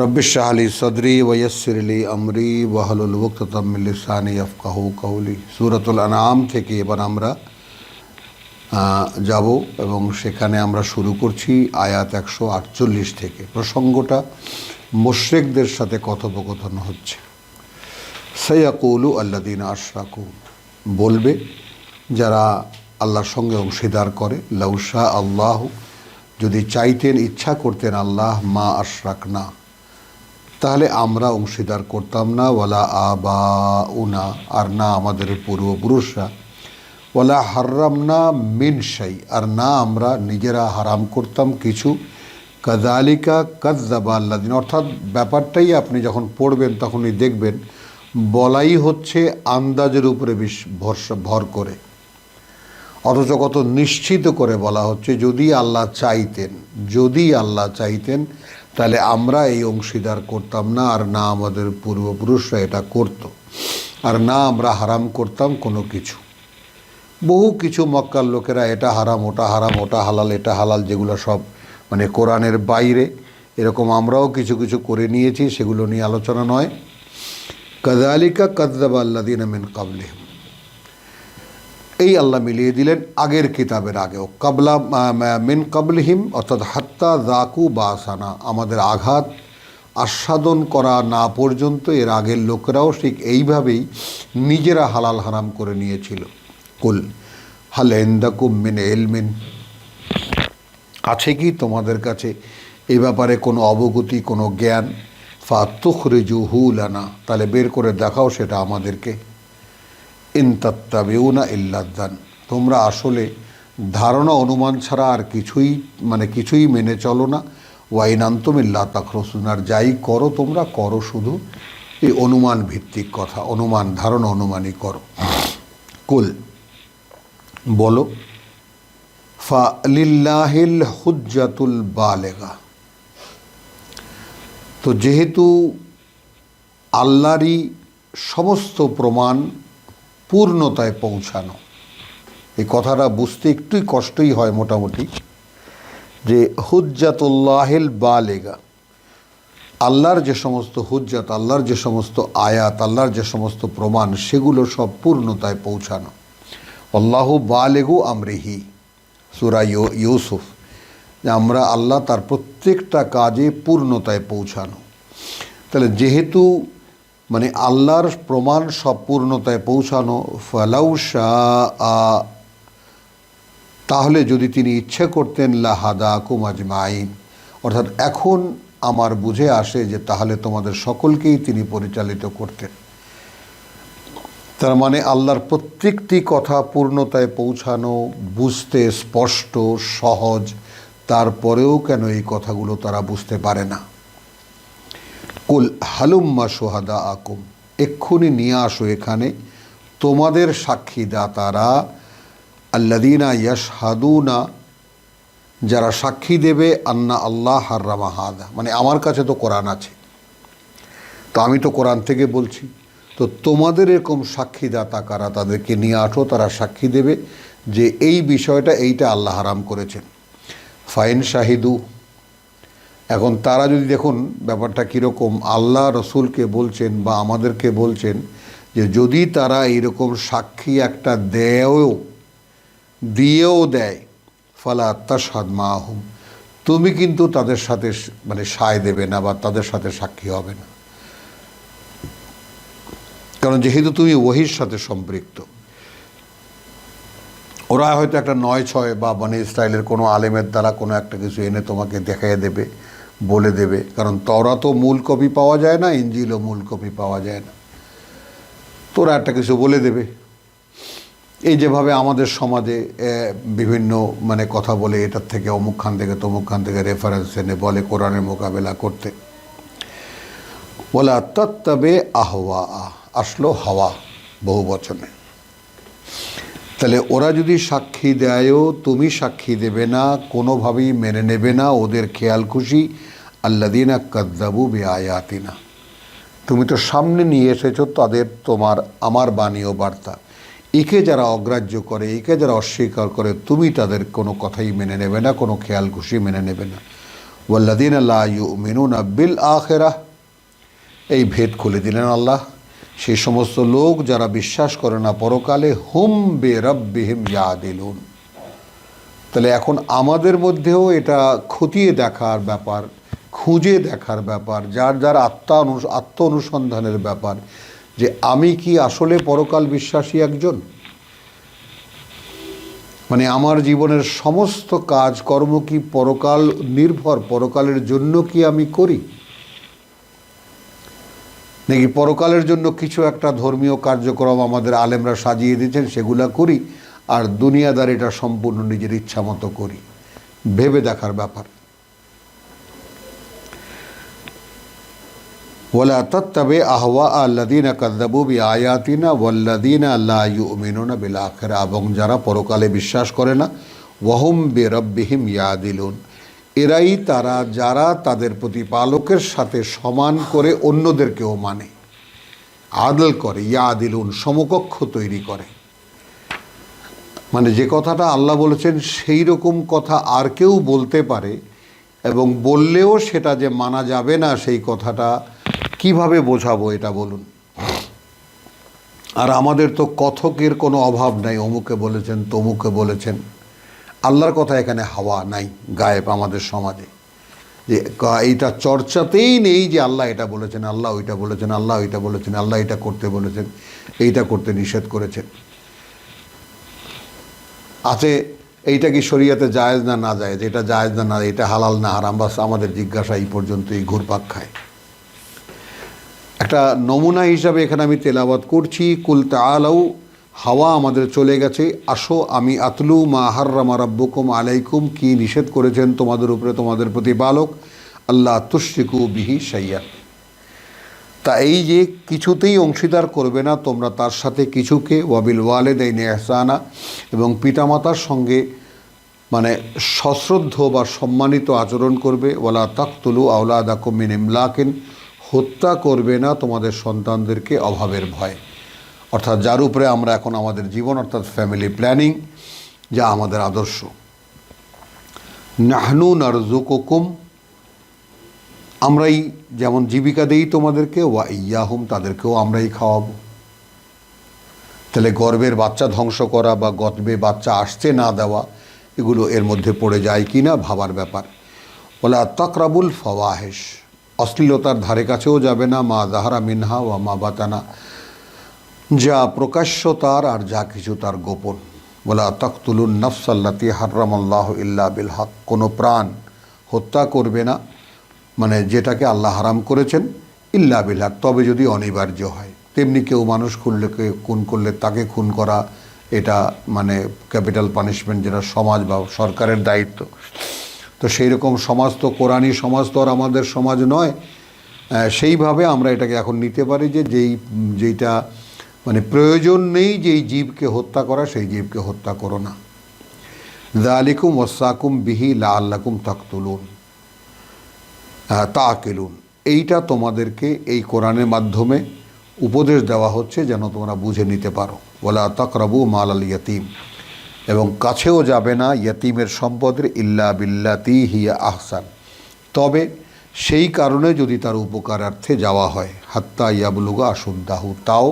রব্বিশাহলি সদরি ওয়সিরলি আমরি ওয়াহলুল ওক্তমিলিসানি আফকাহু কাউলি সুরতুল আনাম থেকে এবার আমরা যাব এবং সেখানে আমরা শুরু করছি আয়াত একশো আটচল্লিশ থেকে। প্রসঙ্গটা মোশরেকদের সাথে কথোপকথন হচ্ছে। সৈয়াকুলু আল্লাদিন আশরাকু। বলবে, যারা আল্লাহর সঙ্গে অংশীদার করে লাউসা আল্লাহ, যদি চাইতেন, ইচ্ছা করতেন আল্লাহ মা আশরাক না তাহলে আমরা অংশীদার করতাম না। ওয়ালা আবা উনা আর না আমাদের পূর্বপুরুষরা। ওয়ালা হার্রাম না মিন শাই, আর না আমরা নিজেরা হারাম করতাম কিছু। কাদালিকা কাদ্দাবা আল্লাদিন অর্থাৎ ব্যাপারটাই আপনি যখন পড়বেন তখনই দেখবেন, বলাই হচ্ছে আন্দাজের উপরে বিশ ভরসা, ভর করে। অথচ কত নিশ্চিত করে বলা হচ্ছে, যদি আল্লাহ চাইতেন, যদি আল্লাহ চাইতেন তাহলে আমরা এই অংশীদার করতাম না, আর না আমাদের পূর্বপুরুষরা এটা করত। আর না আমরা হারাম করতাম কোনো কিছু। বহু কিছু মক্কার লোকেরা এটা হারাম, ওটা হারাম, ওটা হালাল, এটা হালাল, যেগুলো সব মানে কোরআনের বাইরে, এরকম আমরাও কিছু কিছু করে নিয়েছি, সেগুলো নিয়ে আলোচনা নয়। কাদালিকা কাদ্দাবা আল্লাদিন মিন কাবলিহম। এই আল্লাহ মিলিয়ে দিলেন আগের কিতাবের আগেও। কাবলা মিন কাবলিহিম, অর্থাৎ হাত্তা জাকু বাসানা, আমাদের আঘাত আস্বাদন করা না পর্যন্ত এর আগের লোকরাও ঠিক এইভাবেই নিজেরা হালাল হারাম করে নিয়েছিল। কুল, হাল এন্দাকুম মিন এলমিন আছে কি তোমাদের কাছে এই ব্যাপারে কোনো অবগতি, কোনো জ্ঞান? ফাতুখরিজু হুলানা তাহলে বের করে দেখাও সেটা আমাদেরকে। ইনতাত্তাবেউনা ইল্লাদ্দান তোমরা আসলে ধারণা অনুমান ছাড়া আর কিছুই মানে কিছুই মেনে চলো না। ওয়াইনান্তম ইল্লা তাকরসুন আর যাই করো তোমরা, করো শুধু এই অনুমান ভিত্তিক কথা, অনুমান, ধারণা অনুমানই করো। কুল, বলো, ফা লিল্লাহিল হুজ্জাতুল বালেগা। তো যেহেতু আল্লাহরই সমস্ত প্রমাণ পূর্ণতায় পৌঁছানো। এই কথাটা বুঝতে একটুই কষ্টই হয় মোটামুটি যে হুজ্জাতুল্লাহিল বালেগা, আল্লাহর যে সমস্ত হুজ্জাত, আল্লাহর যে সমস্ত আয়াত, আল্লাহর যে সমস্ত প্রমাণ, সেগুলো সব পূর্ণতায় পৌঁছানো। আল্লাহ বালেগু আমরিহি, সুরা ইউ- ইউসুফ আমরা আল্লাহ তার প্রত্যেকটা কাজে পূর্ণতায় পৌঁছানো। তাহলে যেহেতু মানে আল্লাহর প্রমাণ সব পূর্ণতায় পৌঁছানো শাহ তাহলে যদি তিনি ইচ্ছে করতেন লাহাদা কুমাজমাইন অর্থাৎ এখন আমার বুঝে আসে যে তাহলে তোমাদের সকলকেই তিনি পরিচালিত করতেন। তার মানে আল্লাহর প্রত্যেকটি কথা পূর্ণতায় পৌঁছানো, বুঝতে স্পষ্ট, সহজ, তারপরেও কেন এই কথাগুলো তারা বুঝতে পারে না? কুল হালুম্মা সোহাদা আকুম এক্ষুনি নিয়ে আসো এখানে। তোমাদের সাক্ষী দাতারা আল্লাদিনা ইয়াশহাদুনা, যারা সাক্ষী দেবে, আন্না আল্লাহ হার্রামা হাদা। মানে আমার কাছে তো কোরআন আছে। তো আমি তো কোরআন থেকে বলছি। তো তোমাদের এরকম সাক্ষীদাতা কারা, তাদেরকে নিয়ে আসো, তারা সাক্ষী দেবে যে এই বিষয়টা এইটা আল্লাহ হারাম করেছেন। ফাইন শাহিদু এখন তারা যদি দেখুন ব্যাপারটা কীরকম, আল্লাহ রসুলকে বলছেন বা আমাদেরকে বলছেন যে যদি তারা এইরকম সাক্ষী একটা দেয়ও, দিয়েও দেয়, ফালা আত্মাসাদ মাহুম, তুমি কিন্তু তাদের সাথে মানে সায় দেবে না বা তাদের সাথে সাক্ষী হবে না। কারণ যেহেতু তুমি ওহির সাথে সম্পৃক্ত, ওরা হয়তো একটা নয় ছয় বা মানে স্টাইলের কোনো আলেমের দ্বারা কোনো একটা কিছু এনে তোমাকে দেখাইয়ে দেবে। বলে দেবে। কারণ তরা তো মূল কপি পাওয়া যায় না ইঞ্জিলও মূল কপি পাওয়া যায় না। তোরা একটা কিছু বলে দেবে। এই যেভাবে আমাদের সমাজে বিভিন্ন মানে কথা বলে, এটার থেকে অমুক খান থেকে তমুক খান থেকে রেফারেন্স এনে বলে কোরআনের মোকাবেলা করতে। বলে তত্তবে আহওয়া, আসলো হাওয়া বহু বচনে। তাহলে ওরা যদি সাক্ষী দেয়ও, তুমি সাক্ষী দেবে না, কোনোভাবেই মেনে নেবে না, ওদের খেয়াল খুশি আল্লাদিনা কাদ্দাবু বে আয়াতিনা তুমি তো সামনে নিয়ে এসেছ, তাদের তোমার, আমার বাণী ও বার্তা। একে যারা অগ্রাহ্য করে, একে যারা অস্বীকার করে, তুমি তাদের কোনো কথাই মেনে নেবে না, কোনো খেয়াল খুশি মেনে নেবে না। ওয়াল্লাদিন আল্লাহ মিনুন বিল আখেরা এই ভেদ খুলে দিলেন আল্লাহ। সেই সমস্ত লোক যারা বিশ্বাস করে না পরকালে, হুম বে রব্বিহিম ইয়াদিলুন। তাহলে এখন আমাদের মধ্যেও এটা খতিয়ে দেখার ব্যাপার, খুঁজে দেখার ব্যাপার, যার যার আত্মা আত্ম অনুসন্ধানের ব্যাপার, যে আমি কি আসলে পরকাল বিশ্বাসী একজন? মানে আমার জীবনের সমস্ত কাজ কর্ম কি পরকাল নির্ভর, পরকালের জন্য কি আমি করি? নাকি পরকালের জন্য কিছু একটা ধর্মীয় কার্যক্রম আমাদের আলেমরা সাজিয়ে দিয়েছেন, সেগুলা করি আর দুনিয়াদার এটা সম্পূর্ণ নিজের ইচ্ছা মতো করি। ভেবে দেখার ব্যাপার। ওলা তত্তবে আহওয়া আল্লাদিনা কাদ্দাবু বি আয়াতিনা ওয়াল্লাদিনা আল্লাহ ইউমিনুনা বিল এবং যারা পরকালে বিশ্বাস করে না ওয়াহুম বে রব্বিহিম ইয়াদিলুন এরাই তারা যারা তাদের প্রতিপালকের সাথে সমান করে অন্যদেরকেও মানে। আদল করে, ইয়াদিলুন, সমকক্ষ তৈরি করে। মানে যে কথাটা আল্লাহ বলেছেন, সেই রকম কথা আর কেউ বলতে পারে এবং বললেও সেটা যে মানা যাবে না, সেই কথাটা কীভাবে বোঝাবো এটা বলুন? আর আমাদের তো কথকের কোনো অভাব নাই, অমুকে বলেছেন, তমুকে বলেছেন। আল্লাহর কথা এখানে হাওয়া নাই, গায়েব আমাদের সমাজে। যে এইটা চর্চাতেই নেই যে আল্লাহ এটা বলেছেন, আল্লাহ ওইটা বলেছেন, আল্লাহ ওইটা বলেছেন, আল্লাহ এটা করতে বলেছেন, এইটা করতে নিষেধ করেছেন। আছে, এইটা কি শরীয়তে জায়েজ না না জায়েজ? এটা জায়েজ না না, এটা হালাল না হারাম? বাস আমাদের জিজ্ঞাসা এই পর্যন্তই, ঘুরপাক খায়। একটা নমুনা হিসাবে এখানে আমি তেলাবাদ করছি, কুল তালাউ হাওয়া আমাদের চলে গেছে। আসো, আমি আতলু, মা হার্রামা রাব্বুকুম আলাইকুম। কি নিষেধ করেছেন তোমাদের উপরে তোমাদের প্রতিপালক? আল্লাহ তুশরিকু বিহি সাইয়া তা এই যে কিছুতেই অংশীদার করবে না, তোমরা তার সাথে কিছুকে, ওয়াবিল ওয়ালেদাইন এহসানা এবং পিতামাতার সঙ্গে মানে সশ্রদ্ধ বা সম্মানিত আচরণ করবে। ওয়ালা তাকতুলু আউলাদাকুম মিন ইমলাকিন, হত্যা করবে না তোমাদের সন্তানদেরকে অভাবের ভয়। অর্থাৎ যার উপরে আমরা এখন আমাদের জীবন, অর্থাৎ ফ্যামিলি প্ল্যানিং যা আমাদের আদর্শ। নাহনু নারজুকুম আমরাই যেমন জীবিকা দেই তোমাদেরকে, ওয়া ইয়াহুম, তাদেরকেও আমরাই খাওয়াবো। তাহলে গর্বের বাচ্চা ধ্বংস করা বা গর্বে বাচ্চা আসতে না দেওয়া, এগুলো এর মধ্যে পড়ে যায় কি না ভাবার ব্যাপার। বলে তাকরাবুল ফওয়াহেশ, অশ্লীলতার ধারে কাছেও যাবে না, মা জাহারা মিনহা ওয়া মা বাতানা। যা প্রকাশ্য তার আর যা কিছু তার গোপন। বলে, তখতুলুন নফসাল্লাতি হার্রামাল্লাহ ইল্লা বিল হক। কোনো প্রাণ হত্যা করবে না মানে যেটাকে আল্লাহ হারাম করেছেন, ইল্লা বিল হক, তবে যদি অনিবার্য হয়। তেমনি কেউ মানুষ খুললে খুন করলে তাকে খুন করা, এটা মানে ক্যাপিটাল পানিশমেন্ট যেটা সমাজ বা সরকারের দায়িত্ব। তো সেই রকম সমাজ তো কোরআনই সমাজ তো আর আমাদের সমাজ নয়। সেইভাবে আমরা এটাকে এখন নিতে পারি যে যেই, যেইটা মানে প্রয়োজন নেই যেই জীবকে হত্যা করা, সেই জীবকে হত্যা করো না। দালিকুম ওসাকুম বিহি লা আল্লাকুম তাকতুলুন তাকেলুন এইটা তোমাদেরকে এই কোরআনের মাধ্যমে উপদেশ দেওয়া হচ্ছে যেন তোমরা বুঝে নিতে পারো। ওলা তকরাবু মাল আল ইয়াতিম। এবং কাছেও যাবে না ইয়াতিমের সম্পদের ইল্লা বিল্লাতি হিয়া আহসান। তবে সেই কারণে যদি তার উপকারার্থে যাওয়া হয়, হাত্তা ইয়াবলুগা আসুদ্দাহু তাও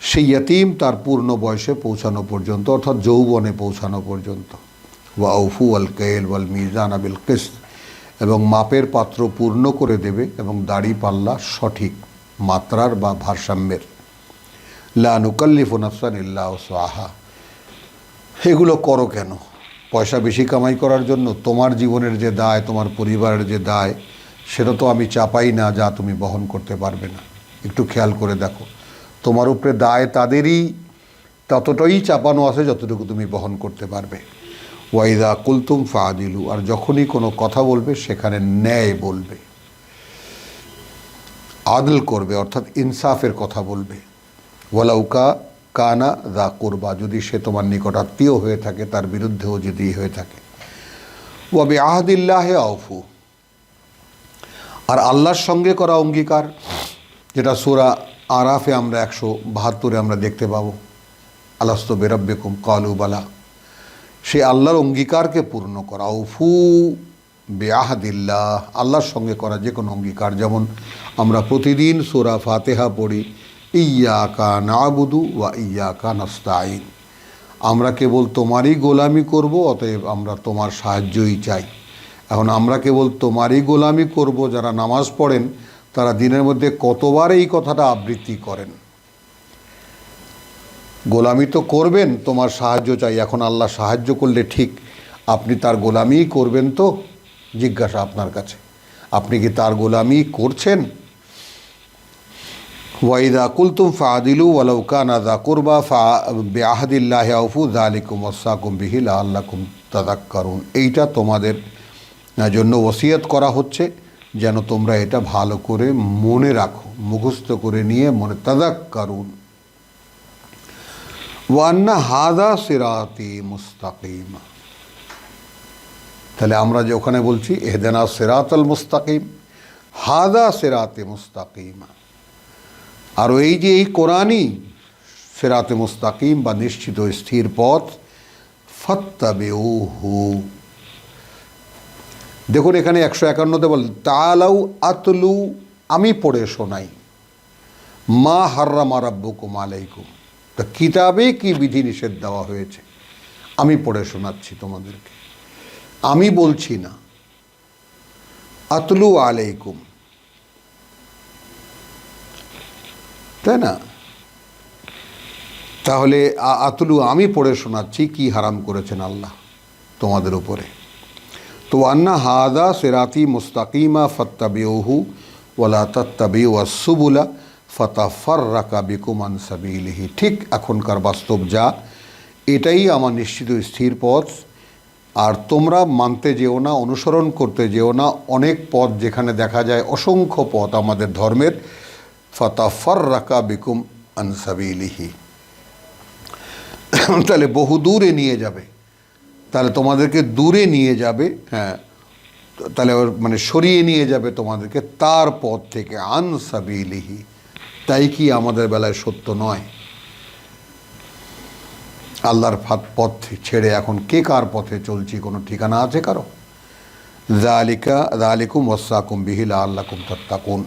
সেই ইয়াতিম তার পূর্ণ বয়সে পৌঁছানো পর্যন্ত, অর্থাৎ যৌবনে পৌঁছানো পর্যন্ত। ওয়া উফু আল কেল ওয়াল মিজান আবিল কিস্ত। এবং মাপের পাত্র পূর্ণ করে দেবে এবং দাড়ি পাল্লা সঠিক মাত্রার বা ভারসাম্যের। লা নুকাল্লিফু নাফসান ইল্লা সাহা এগুলো করো কেন? পয়সা বেশি কামাই করার জন্য তোমার জীবনের যে দায়, তোমার পরিবারের যে দায়, সেটা তো আমি চাপাই না যা তুমি বহন করতে পারবে না। একটু খেয়াল করে দেখো। তোমার উপরে দায় তাদেরই, ততটাই চাপানো আছে যতটুকু তুমি বহন করতে পারবে। ওয়াইদা কুলতুম ফাদিলু আর যখনই কোনো কথা বলবে, সেখানে ন্যায় বলবে। আদল করবে, অর্থাৎ ইনসাফের কথা বলবে। ওয়ালাউকা কানা দা করবা, যদি সে তোমার নিকটাত্মীয় হয়ে থাকে, তার বিরুদ্ধেও যদি হয়ে থাকে। ওয়াবি আহাদিল্লাহে আউফু আর আল্লাহর সঙ্গে করা অঙ্গীকার, যেটা সুরা আরাফে আমরা একশো বাহাত্তরে আমরা দেখতে পাবো। আলাস্ত বেরব্বেকুম, কালু বালা। সে আল্লাহর অঙ্গীকারকে পূর্ণ করা। উফু বেআহাদিল্লাহ, আল্লাহর সঙ্গে করা যে কোনো অঙ্গীকার। যেমন আমরা প্রতিদিন সুরা ফাতেহা পড়ি ইয়া কা নাবুদু ওয়া ইয়া কা নাস্তাইন আমরা কেবল তোমারই গোলামি করব, অতএব আমরা তোমার সাহায্যই চাই। এখন আমরা কেবল তোমারই গোলামি করব, যারা নামাজ পড়েন তারা দিনের মধ্যে কতবার এই কথাটা আবৃত্তি করেন। গোলামি তো করবেন, তোমার সাহায্য চাই। এখন আল্লাহ সাহায্য করলে ঠিক, আপনি তার গোলামিই করবেন তো, জিজ্ঞাসা আপনার কাছে। আপনি কি তার গোলামি করছেন? ওয়াইদা কুলতুম ফাদিলু ওয়ালাউকানা দা কুরবা ফা বেআহদিল্লাহ আউফু জালিকুম ওসাকুম বিহিল আল্লাকুম তাদাক করুন এইটা তোমাদের জন্য ওসিয়ত করা হচ্ছে। যেন তোমরা এটা ভালো করে মনে রাখো, মুখস্থ করে নিয়ে মনে তাদাক করুন ওয়ান্না হাদা সিরাতি মুস্তাকিমা। তাহলে আমরা যে ওখানে বলছি, এহদেনা সেরাতল মুস্তাকিম, হাদা সেরাতে মুস্তাকিমা। আর এই যে এই কোরআনই সেরাতে মুস্তাকিম বা নিশ্চিত স্থির পথ ফত্তাবে হু দেখুন, এখানে একশো একান্নতে বল, তালাউ আতলু, আমি পড়ে শোনাই। মা হার্রামা রাব্বুকুম আলাইকুম। তা কিতাবে কি বিধি নিষেধ দেওয়া হয়েছে? আমি পড়ে শোনাচ্ছি তোমাদেরকে। আমি বলছি না। আতলু আলাইকুম। তাই না? তাহলে আতলু আমি পড়ে শোনাচ্ছি, কি হারাম করেছেন আল্লাহ তোমাদের উপরে? তো আন্না হাদা সেরাতি মুস্তাকিমা ফত্তাবিউহু ওয়ালা তত্তাবিউ আসুবুলা ফতাফার রাকা বিকুমান সাবিলিহি। ঠিক এখনকার বাস্তব যা, এটাই আমার নিশ্চিত স্থির পথ। আর তোমরা মানতে যেও না, অনুসরণ করতে যেও না, অনেক পথ যেখানে দেখা যায় অসংখ্য পথ আমাদের ধর্মের। ফতাফার রাকা বিকুম আনসাবিলিহি তাহলে বহু দূরে নিয়ে যাবে। তাহলে তোমাদেরকে দূরে নিয়ে যাবে হ্যাঁ। তাহলে ওর মানে সরিয়ে নিয়ে যাবে তোমাদেরকে তার পথ থেকে আনসাবিলিহি। তাই কি আমাদের বেলায় সত্য নয়? আল্লাহর পথ ছেড়ে এখন কে কার পথে চলছি কোনো ঠিকানা আছে কারও? জালিকা জালিকুম ওসাকুম বিহিলা আল্লাকুম তত্তাকুন।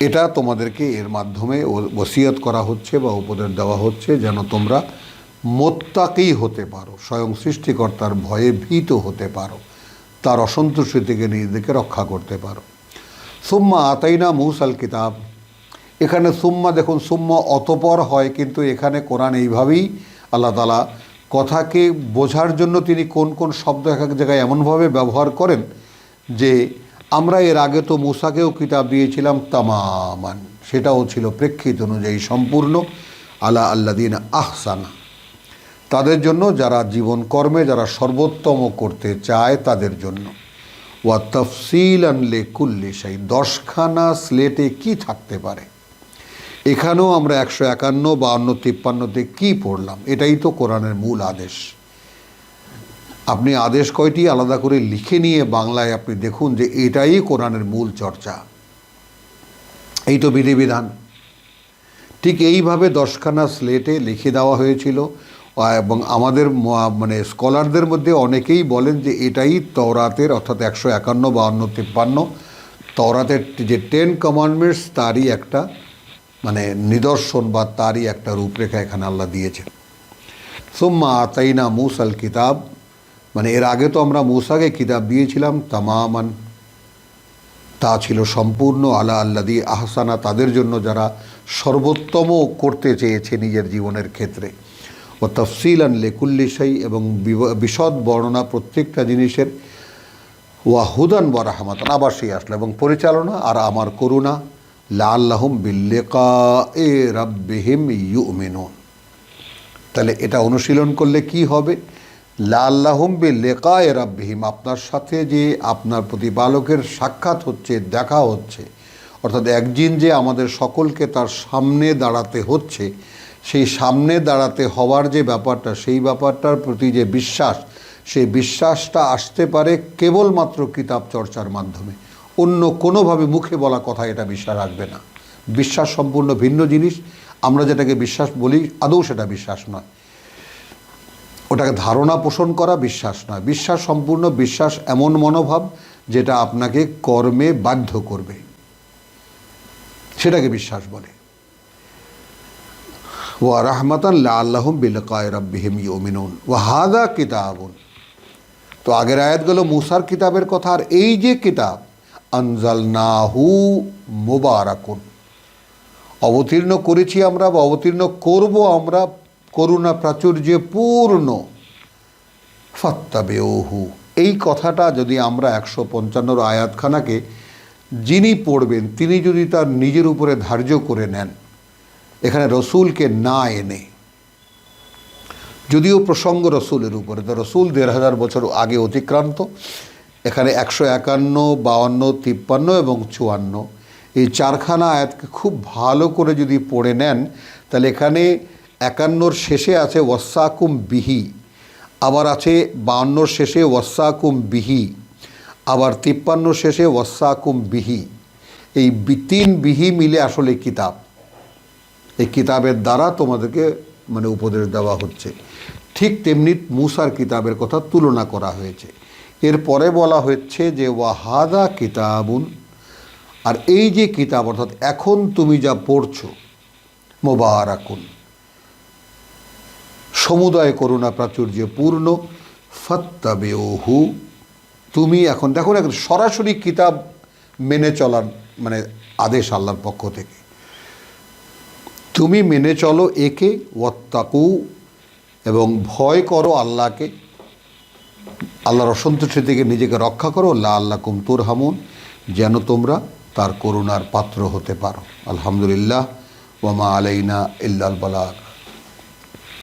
এটা তোমাদেরকে এর মাধ্যমে ওসিয়ত করা হচ্ছে বা উপদেশ দেওয়া হচ্ছে যেন তোমরা মোত্তাকেই হতে পারো, স্বয়ং সৃষ্টিকর্তার ভয়ে ভীত হতে পারো, তার অসন্তুষ্টি থেকে নিজেদেরকে রক্ষা করতে পারো। সুম্মা আতাইনা মুসাল কিতাব। এখানে সুম্মা, দেখুন, সুম্মা অতপর হয়, কিন্তু এখানে কোরআন এইভাবেই আল্লাহ তালা কথাকে বোঝার জন্য তিনি কোন কোন শব্দ এক এক জায়গায় এমনভাবে ব্যবহার করেন যে আমরা এর আগে তো মুসাকেও কিতাব দিয়েছিলাম তামামান, সেটাও ছিল প্রেক্ষিত অনুযায়ী সম্পূর্ণ, আলা আল্লাদিন আহসানা। তাদের জন্য যারা জীবন কর্মে যারা সর্বোত্তম করতে চায় তাদের জন্য। ওয়া তফসিল আনলে কুল্লি সেই দশখানা স্লেটে কি থাকতে পারে? এখানেও আমরা একশো একান্ন বা অন্য তিপ্পান্নতে কী পড়লাম? এটাই তো কোরআনের মূল আদেশ। আপনি আদেশ কয়টি আলাদা করে লিখে নিয়ে বাংলায় আপনি দেখুন যে এটাই কোরআনের মূল চর্চা। এই তো বিধিবিধান। ঠিক এইভাবে দশখানা স্লেটে লিখে দেওয়া হয়েছিল। এবং আমাদের মানে স্কলারদের মধ্যে অনেকেই বলেন যে এটাই তওরাতের, অর্থাৎ একশো একান্ন বা অন্য তিপ্পান্ন, তওরাতের যে টেন কমান্ডমেন্টস তারই একটা মানে নিদর্শন বা তারই একটা রূপরেখা এখানে আল্লাহ দিয়েছেন। সোম্মা আতাইনা মুসাল কিতাব মানে এর আগে তো আমরা মুসাকে কিতাব দিয়েছিলাম, তামামান, তা ছিল সম্পূর্ণ, আলা আল্লাদি আহসানা, তাদের জন্য যারা সর্বোত্তম করতে চেয়েছে নিজের জীবনের ক্ষেত্রে। ও তফসিল আন লেকুল্লি সাই এবং বিশদ বর্ণনা প্রত্যেকটা জিনিসের, ওয়া হুদান বা রাহমাতান, আবার সেই আসলো এবং পরিচালনা, আর আমার করুণা লা আল্লাহম বিল্লেকা এ রাব্বিহিম ইউমিনুন। তাহলে এটা অনুশীলন করলে কি হবে? লা আল্লাহম বি লেকায় রাব্বিহিম, আপনার সাথে যে আপনার প্রতিপালকের সাক্ষাৎ হচ্ছে, দেখা হচ্ছে, অর্থাৎ একদিন যে আমাদের সকলকে তার সামনে দাঁড়াতে হচ্ছে সেই সামনে দাঁড়াতে হওয়ার যে ব্যাপারটা, সেই ব্যাপারটার প্রতি যে বিশ্বাস, সেই বিশ্বাসটা আসতে পারে কেবলমাত্র কিতাব চর্চার মাধ্যমে। অন্য কোনোভাবে মুখে বলা কথা এটা বিশ্বাস আসবে না। বিশ্বাস সম্পূর্ণ ভিন্ন জিনিস। আমরা যেটাকে বিশ্বাস বলি, আদৌ সেটা বিশ্বাস নয়। ওটাকে ধারণা পোষণ করা বিশ্বাস নয়। বিশ্বাস সম্পূর্ণ বিশ্বাস এমন মনোভাব যেটা আপনাকে কর্মে বাধ্য করবে। সেটাকে বিশ্বাস বলে। ওয়া রাহমাতান আল্লাহম বিলকায় রাব্বিহিম ইউমিনুন। ওয়া হাদা কিতাবুন। তো আগের আয়াতগুলো মুসার কিতাবের কথা, আর এই যে কিতাব, আনজালনাহু মুবারাকুন। অবতীর্ণ করেছি আমরা বা অবতীর্ণ করব আমরা, করুণা প্রাচুর্যে পূর্ণ। ফাত্তাবেহু এই কথাটা যদি আমরা একশো পঞ্চান্নর আয়াতখানাকে যিনি পড়বেন, তিনি যদি তার নিজের উপরে ধার্য করে নেন এখানে রসুলকে না এনে, যদিও প্রসঙ্গ রসুলের উপরে, তো রসুল দেড় হাজার বছর আগে অতিক্রান্ত। এখানে একশো একান্ন, বাউান্ন, তিপ্পান্ন এবং চুয়ান্ন। এই চারখানা আয়াতকে খুব ভালো করে যদি পড়ে নেন, তাহলে এখানে একান্নর শেষে আছে ওয়াসাকুম বিহি, আবার আছে বাউন্নর শেষে ওয়াসাকুম বিহি, আবার তিপ্পান্ন শেষে ওয়াসাকুম বিহি। এই তিন বিহি মিলে আসলে কিতাব। এই কিতাবের দ্বারা তোমাদেরকে মানে উপদেশ দেওয়া হচ্ছে। ঠিক তেমনি মুসার কিতাবের কথা তুলনা করা হয়েছে। এরপরে বলা হচ্ছে যে, ওয়াহাদা কিতাবুন। আর এই যে কিতাব, অর্থাৎ এখন তুমি যা পড়ছো, মোবারাকুন। সমুদায় করুণা প্রাচুর্যে পূর্ণ ফত্তাবেহু তুমি এখন, দেখো না, সরাসরি কিতাব মেনে চলার মানে আদেশ আল্লাহর পক্ষ থেকে। তুমি মেনে চলো একে, ওয়াত্তাকু, এবং ভয় করো আল্লাহকে। আল্লাহর অসন্তুষ্টি থেকে নিজেকে রক্ষা করো। লা আল্লাহ কুমতুর হামুন যেন তোমরা তার করুণার পাত্র হতে পারো। আলহামদুলিল্লাহ ওয়ামা আলাইনা ইল্লাল বালাক